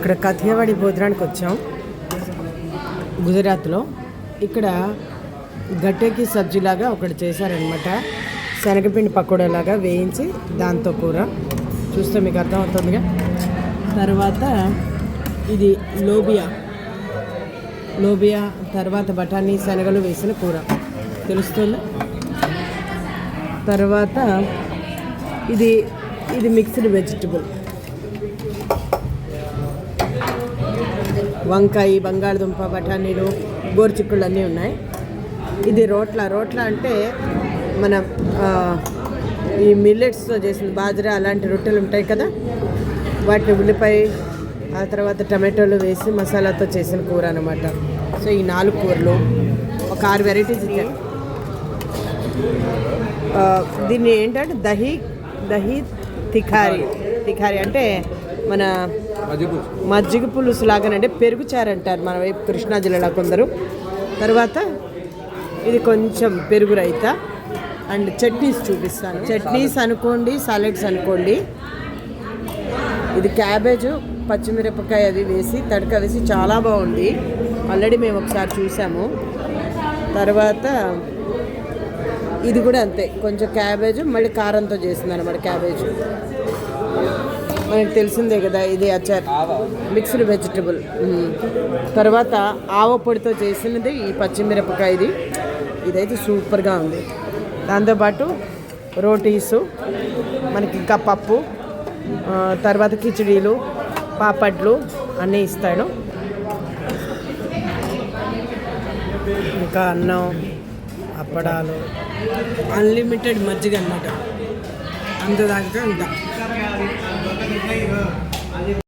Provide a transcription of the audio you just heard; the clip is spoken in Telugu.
ఇక్కడ కథియవాడి భోజనానికి వచ్చాం. గుజరాత్లో. ఇక్కడ గట్టెకి సబ్జీలాగా ఒకటి చేశారనమాట శనగపిండి పకోడాలాగా వేయించి దాంతో కూర. చూస్తే మీకు అర్థమవుతుందిగా. తర్వాత ఇది లోబియా. లోబియా తర్వాత బఠానీ శనగలు వేసిన కూర. తెలుస్తుంది? తర్వాత ఇది ఇది మిక్స్డ్ వెజిటబుల్. వంకాయ బంగాళదుంప బఠానీలు గోరుచిక్కుళ్ళు అన్నీ ఉన్నాయి. ఇది రోట్ల. రోట్ల అంటే మన ఈ మిల్లెట్స్తో చేసిన బాజరా అలాంటి రొట్టెలు ఉంటాయి కదా. వాటిని ఉల్లిపాయ ఆ తర్వాత టమాటోలు వేసి మసాలాతో చేసిన కూర అనమాట సో ఈ నాలుగు కూరలు ఒక ఆరు వెరైటీస్ ఇచ్చారు దీన్ని ఏంటంటే దహి దహి తిఖారి. తిఖారి అంటే మన మజ్జిగ పులుసు. లాగానంటే పెరుగు చారు అంటారు మన వైపు కృష్ణా జిల్లాలో కొందరు. తర్వాత ఇది కొంచెం పెరుగు రైత అండ్ చట్నీస్ చూపిస్తాను. చట్నీస్ అనుకోండి సాలెడ్స్ అనుకోండి. ఇది క్యాబేజ్ పచ్చిమిరపకాయ అది వేసి తడక వేసి చాలా బాగుంది. ఆల్రెడీ మేము ఒకసారి చూసాము. తర్వాత ఇది కూడా అంతే. కొంచెం క్యాబేజ్ మళ్ళీ కారంతో చేసింది అనమాట క్యాబేజ్. మనకి తెలిసిందే కదా ఇది అచార్ మిక్స్డ్ వెజిటబుల్ తర్వాత ఆవ పొడితో చేసినది ఈ పచ్చిమిరపకాయ ఇది. ఇదైతే సూపర్గా ఉంది. దాంతోపాటు రోటీసు మనకి ఇంకా పప్పు తర్వాత కిచడీలు పాపడ్లు అన్నీ ఇస్తాడు. ఇంకా అన్నం అప్పడాలు అన్లిమిటెడ్ మజ్జిగ అన్నమాట. అంతదాకా ఉంటాం.